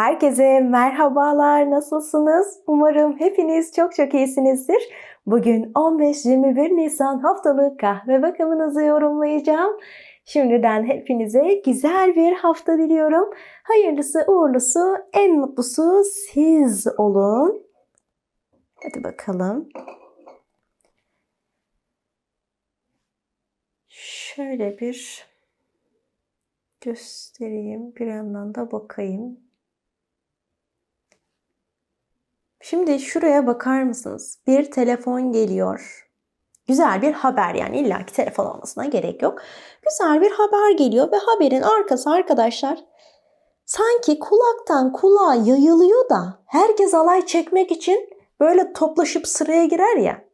Herkese merhabalar, nasılsınız? Umarım hepiniz çok çok iyisinizdir. Bugün 15-21 Nisan haftalık kahve bakımınızı yorumlayacağım. Şimdiden hepinize güzel bir hafta diliyorum. Hayırlısı uğurlusu, en mutlusu siz olun. Hadi bakalım. Şöyle bir göstereyim. Bir yandan da bakayım. Şimdi şuraya bakar mısınız? Bir telefon geliyor. Güzel bir haber yani illaki telefon olmasına gerek yok. Güzel bir haber geliyor ve haberin arkası arkadaşlar sanki kulaktan kulağa yayılıyor da herkes alay çekmek için böyle toplaşıp sıraya girer ya.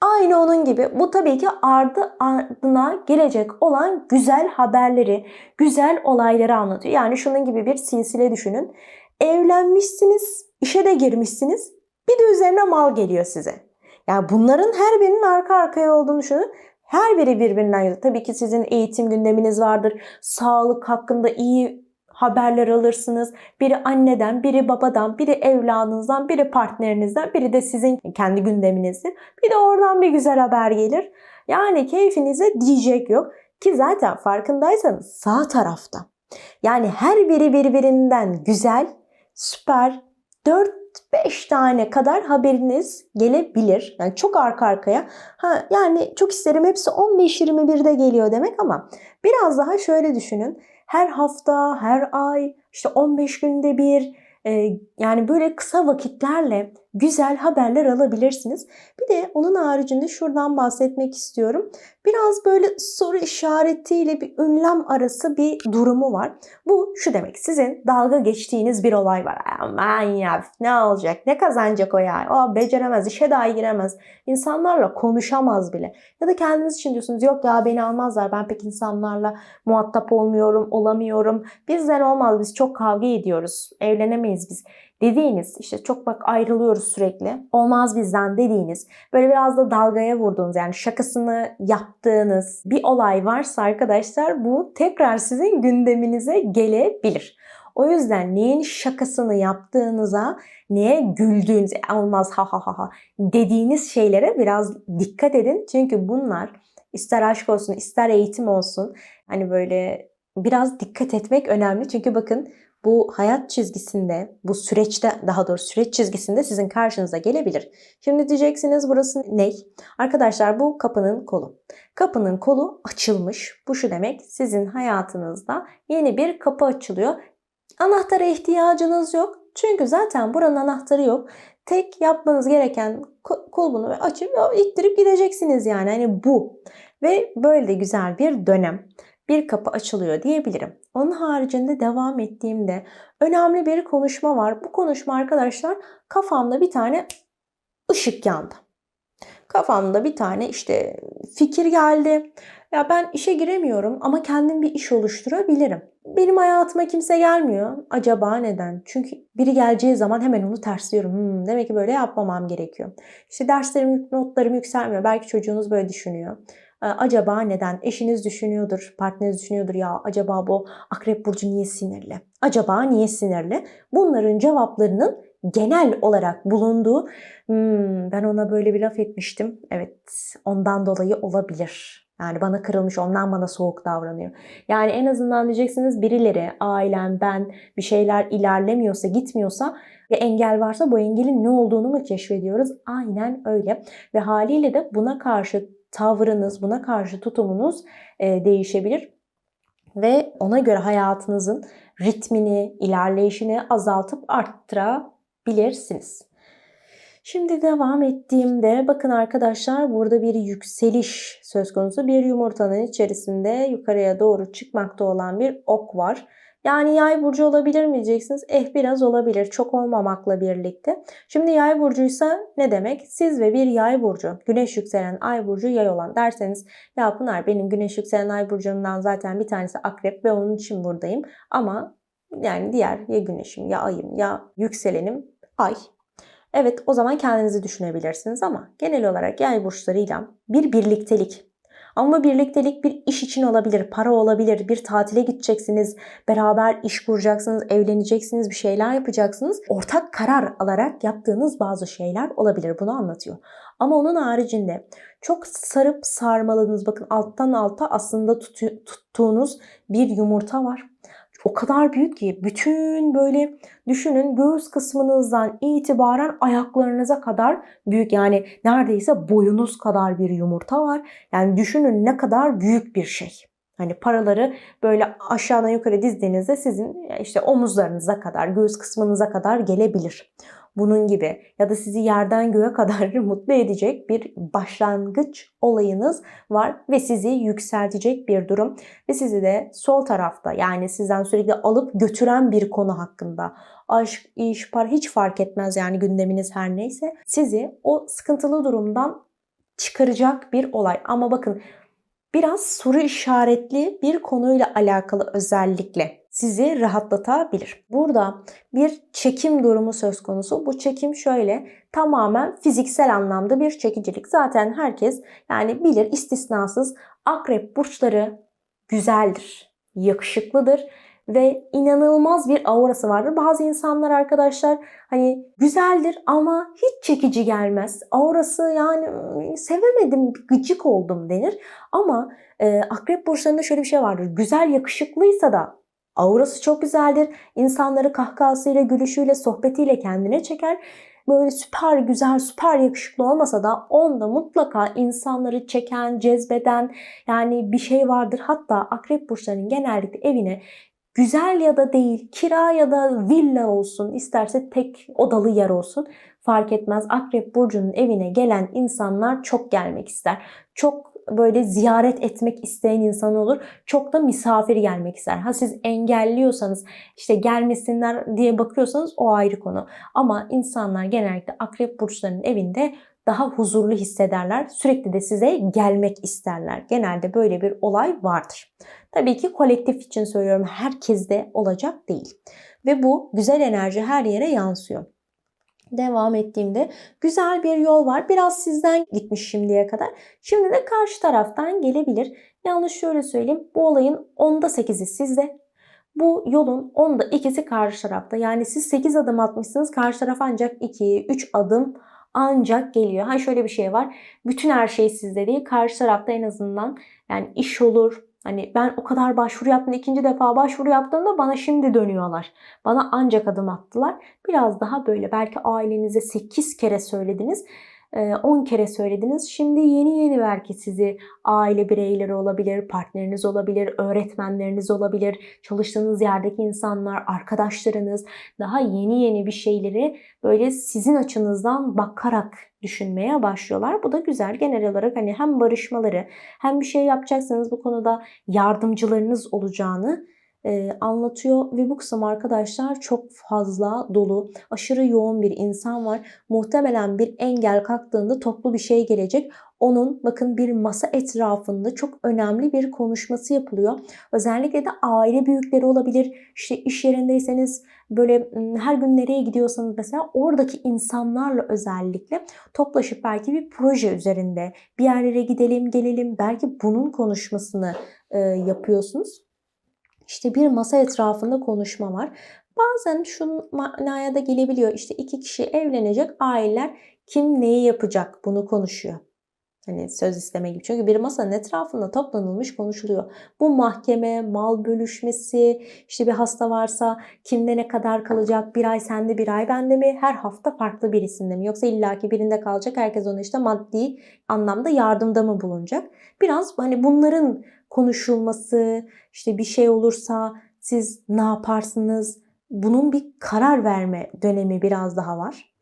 Aynı onun gibi bu tabii ki ardı ardına gelecek olan güzel haberleri, güzel olayları anlatıyor. Yani şunun gibi bir silsile düşünün. Evlenmişsiniz, işe de girmişsiniz. Bir de üzerine mal geliyor size. Yani bunların her birinin arka arkaya olduğunu düşünün. Her biri birbirinden yazıyor. Tabii ki sizin eğitim gündeminiz vardır. Sağlık hakkında iyi haberler alırsınız. Biri anneden, biri babadan, biri evladınızdan, biri partnerinizden, biri de sizin kendi gündeminizdir. Bir de oradan bir güzel haber gelir. Yani keyfinize diyecek yok. Ki zaten farkındaysanız sağ tarafta. Yani her biri birbirinden güzel, süper, 4-5 tane kadar haberiniz gelebilir. Yani çok arka arkaya. Ha, yani çok isterim hepsi 15-21'de geliyor demek ama biraz daha şöyle düşünün. Her hafta, her ay, işte 15 günde bir e, yani böyle kısa vakitlerle güzel haberler alabilirsiniz. Bir de onun haricinde şuradan bahsetmek istiyorum. Biraz böyle soru işaretiyle bir ünlem arası bir durumu var. Bu şu demek sizin dalga geçtiğiniz bir olay var. Aman ya ne olacak ne kazanacak o ya o beceremez işe dahi giremez. İnsanlarla konuşamaz bile. Ya da kendiniz için diyorsunuz yok ya beni almazlar ben pek insanlarla muhatap olmuyorum olamıyorum. Bizden olmaz biz çok kavga ediyoruz evlenemeyiz biz dediğiniz işte çok bak ayrılıyoruz sürekli olmaz bizden dediğiniz böyle biraz da dalgaya vurduğunuz yani şakasını yaptığınız bir olay varsa arkadaşlar bu tekrar sizin gündeminize gelebilir. O yüzden neyin şakasını yaptığınıza, neye güldüğünüz, olmaz ha ha ha ha dediğiniz şeylere biraz dikkat edin. Çünkü bunlar ister aşk olsun, ister eğitim olsun hani böyle biraz dikkat etmek önemli. Çünkü bakın bu hayat çizgisinde, bu süreçte daha doğrusu süreç çizgisinde sizin karşınıza gelebilir. Şimdi diyeceksiniz burası ne? Arkadaşlar bu kapının kolu. Kapının kolu açılmış. Bu şu demek sizin hayatınızda yeni bir kapı açılıyor. Anahtara ihtiyacınız yok. Çünkü zaten buranın anahtarı yok. Tek yapmanız gereken kulbunu açıp ittirip gideceksiniz yani. Hani bu. Ve böyle de güzel bir dönem bir kapı açılıyor diyebilirim. Onun haricinde devam ettiğimde önemli bir konuşma var. Bu konuşma arkadaşlar kafamda bir tane ışık yandı. Kafamda bir tane işte fikir geldi. Ya ben işe giremiyorum ama kendim bir iş oluşturabilirim. Benim hayatıma kimse gelmiyor. Acaba neden? Çünkü biri geleceği zaman hemen onu tersliyorum. Hmm, demek ki böyle yapmamam gerekiyor. İşte derslerim, notlarım yükselmiyor. Belki çocuğunuz böyle düşünüyor. Ee, acaba neden? Eşiniz düşünüyordur, partneriniz düşünüyordur ya acaba bu akrep burcu niye sinirli? Acaba niye sinirli? Bunların cevaplarının genel olarak bulunduğu hmm, ben ona böyle bir laf etmiştim. Evet ondan dolayı olabilir. Yani bana kırılmış ondan bana soğuk davranıyor. Yani en azından diyeceksiniz birileri ailem ben bir şeyler ilerlemiyorsa gitmiyorsa ve engel varsa bu engelin ne olduğunu mu keşfediyoruz? Aynen öyle. Ve haliyle de buna karşı tavrınız, buna karşı tutumunuz e, değişebilir. Ve ona göre hayatınızın ritmini, ilerleyişini azaltıp arttırabilirsiniz. Şimdi devam ettiğimde bakın arkadaşlar burada bir yükseliş söz konusu. Bir yumurtanın içerisinde yukarıya doğru çıkmakta olan bir ok var. Yani yay burcu olabilir mi diyeceksiniz? Eh biraz olabilir. Çok olmamakla birlikte. Şimdi yay burcuysa ne demek? Siz ve bir yay burcu, güneş yükselen ay burcu yay olan derseniz ya Pınar benim güneş yükselen ay burcumdan zaten bir tanesi akrep ve onun için buradayım. Ama yani diğer ya güneşim ya ayım ya yükselenim ay. Evet o zaman kendinizi düşünebilirsiniz ama genel olarak yay burçlarıyla bir birliktelik Ama birliktelik bir iş için olabilir, para olabilir, bir tatile gideceksiniz, beraber iş kuracaksınız, evleneceksiniz, bir şeyler yapacaksınız. Ortak karar alarak yaptığınız bazı şeyler olabilir. Bunu anlatıyor. Ama onun haricinde çok sarıp sarmaladığınız bakın alttan alta aslında tutu- tuttuğunuz bir yumurta var. O kadar büyük ki bütün böyle düşünün göğüs kısmınızdan itibaren ayaklarınıza kadar büyük yani neredeyse boyunuz kadar bir yumurta var. Yani düşünün ne kadar büyük bir şey. Hani paraları böyle aşağıdan yukarı dizdiğinizde sizin işte omuzlarınıza kadar, göğüs kısmınıza kadar gelebilir bunun gibi ya da sizi yerden göğe kadar mutlu edecek bir başlangıç olayınız var ve sizi yükseltecek bir durum ve sizi de sol tarafta yani sizden sürekli alıp götüren bir konu hakkında aşk, iş, para hiç fark etmez yani gündeminiz her neyse sizi o sıkıntılı durumdan çıkaracak bir olay. Ama bakın biraz soru işaretli bir konuyla alakalı özellikle sizi rahatlatabilir. Burada bir çekim durumu söz konusu. Bu çekim şöyle tamamen fiziksel anlamda bir çekicilik. Zaten herkes yani bilir istisnasız akrep burçları güzeldir, yakışıklıdır ve inanılmaz bir aurası vardır. Bazı insanlar arkadaşlar hani güzeldir ama hiç çekici gelmez. Aurası yani sevemedim, gıcık oldum denir. Ama e, akrep burçlarında şöyle bir şey vardır. Güzel, yakışıklıysa da Aurası çok güzeldir. İnsanları kahkahasıyla, gülüşüyle, sohbetiyle kendine çeker. Böyle süper güzel, süper yakışıklı olmasa da onda mutlaka insanları çeken, cezbeden yani bir şey vardır. Hatta akrep burçlarının genellikle evine güzel ya da değil, kira ya da villa olsun, isterse tek odalı yer olsun fark etmez. Akrep burcunun evine gelen insanlar çok gelmek ister. Çok böyle ziyaret etmek isteyen insan olur. Çok da misafir gelmek ister. Ha siz engelliyorsanız işte gelmesinler diye bakıyorsanız o ayrı konu. Ama insanlar genellikle akrep burçlarının evinde daha huzurlu hissederler. Sürekli de size gelmek isterler. Genelde böyle bir olay vardır. Tabii ki kolektif için söylüyorum. Herkeste olacak değil. Ve bu güzel enerji her yere yansıyor devam ettiğimde güzel bir yol var. Biraz sizden gitmiş şimdiye kadar. Şimdi de karşı taraftan gelebilir. Yalnız şöyle söyleyeyim. Bu olayın onda 8'i sizde. Bu yolun onda ikisi karşı tarafta. Yani siz 8 adım atmışsınız. Karşı taraf ancak 2, 3 adım ancak geliyor. Ha şöyle bir şey var. Bütün her şey sizde değil. Karşı tarafta en azından yani iş olur, Hani ben o kadar başvuru yaptım. ikinci defa başvuru yaptığımda bana şimdi dönüyorlar. Bana ancak adım attılar. Biraz daha böyle belki ailenize 8 kere söylediniz. 10 kere söylediniz. Şimdi yeni yeni belki sizi aile bireyleri olabilir, partneriniz olabilir, öğretmenleriniz olabilir, çalıştığınız yerdeki insanlar, arkadaşlarınız daha yeni yeni bir şeyleri böyle sizin açınızdan bakarak düşünmeye başlıyorlar. Bu da güzel. Genel olarak hani hem barışmaları hem bir şey yapacaksanız bu konuda yardımcılarınız olacağını e, anlatıyor ve bu kısım arkadaşlar çok fazla dolu, aşırı yoğun bir insan var. Muhtemelen bir engel kalktığında toplu bir şey gelecek. Onun bakın bir masa etrafında çok önemli bir konuşması yapılıyor. Özellikle de aile büyükleri olabilir. İşte iş yerindeyseniz böyle her gün nereye gidiyorsanız mesela oradaki insanlarla özellikle toplaşıp belki bir proje üzerinde bir yerlere gidelim gelelim belki bunun konuşmasını e, yapıyorsunuz. İşte bir masa etrafında konuşma var. Bazen şu manaya da gelebiliyor. İşte iki kişi evlenecek aileler kim neyi yapacak bunu konuşuyor. Hani söz isteme gibi. Çünkü bir masanın etrafında toplanılmış konuşuluyor. Bu mahkeme, mal bölüşmesi, işte bir hasta varsa kimde ne kadar kalacak, bir ay sende bir ay bende mi, her hafta farklı birisinde mi? Yoksa illaki birinde kalacak, herkes ona işte maddi anlamda yardımda mı bulunacak? Biraz hani bunların konuşulması, işte bir şey olursa siz ne yaparsınız? Bunun bir karar verme dönemi biraz daha var.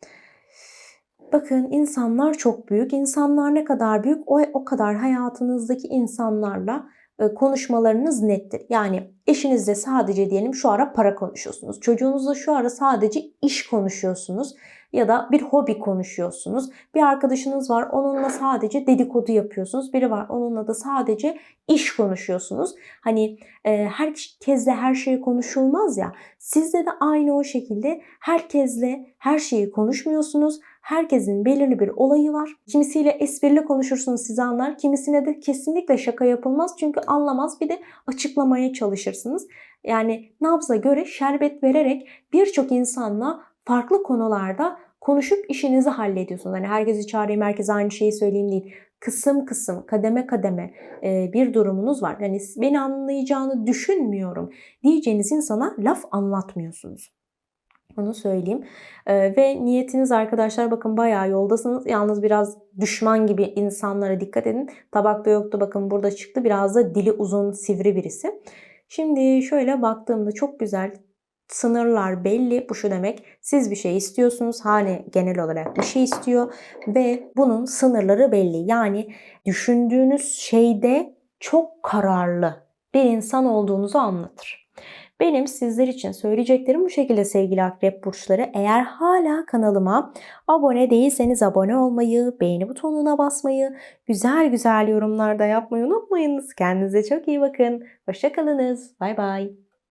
Bakın insanlar çok büyük. İnsanlar ne kadar büyük o, o kadar hayatınızdaki insanlarla e, konuşmalarınız nettir. Yani eşinizle sadece diyelim şu ara para konuşuyorsunuz. Çocuğunuzla şu ara sadece iş konuşuyorsunuz ya da bir hobi konuşuyorsunuz. Bir arkadaşınız var onunla sadece dedikodu yapıyorsunuz. Biri var onunla da sadece iş konuşuyorsunuz. Hani e, herkesle her şey konuşulmaz ya. Sizde de aynı o şekilde herkesle her şeyi konuşmuyorsunuz Herkesin belirli bir olayı var. Kimisiyle esprili konuşursunuz sizi anlar. Kimisine de kesinlikle şaka yapılmaz çünkü anlamaz. Bir de açıklamaya çalışırsınız. Yani nabza göre şerbet vererek birçok insanla farklı konularda konuşup işinizi hallediyorsunuz. Hani herkesi çağırayım, herkese aynı şeyi söyleyeyim değil. Kısım kısım, kademe kademe e, bir durumunuz var. Yani beni anlayacağını düşünmüyorum diyeceğiniz insana laf anlatmıyorsunuz. Onu söyleyeyim. Ee, ve niyetiniz arkadaşlar bakın bayağı yoldasınız. Yalnız biraz düşman gibi insanlara dikkat edin. Tabakta yoktu bakın burada çıktı. Biraz da dili uzun sivri birisi. Şimdi şöyle baktığımda çok güzel sınırlar belli. Bu şu demek siz bir şey istiyorsunuz. Hane genel olarak bir şey istiyor ve bunun sınırları belli. Yani düşündüğünüz şeyde çok kararlı bir insan olduğunuzu anlatır. Benim sizler için söyleyeceklerim bu şekilde sevgili akrep burçları. Eğer hala kanalıma abone değilseniz abone olmayı, beğeni butonuna basmayı, güzel güzel yorumlarda yapmayı unutmayınız. Kendinize çok iyi bakın. Hoşçakalınız. Bay bay.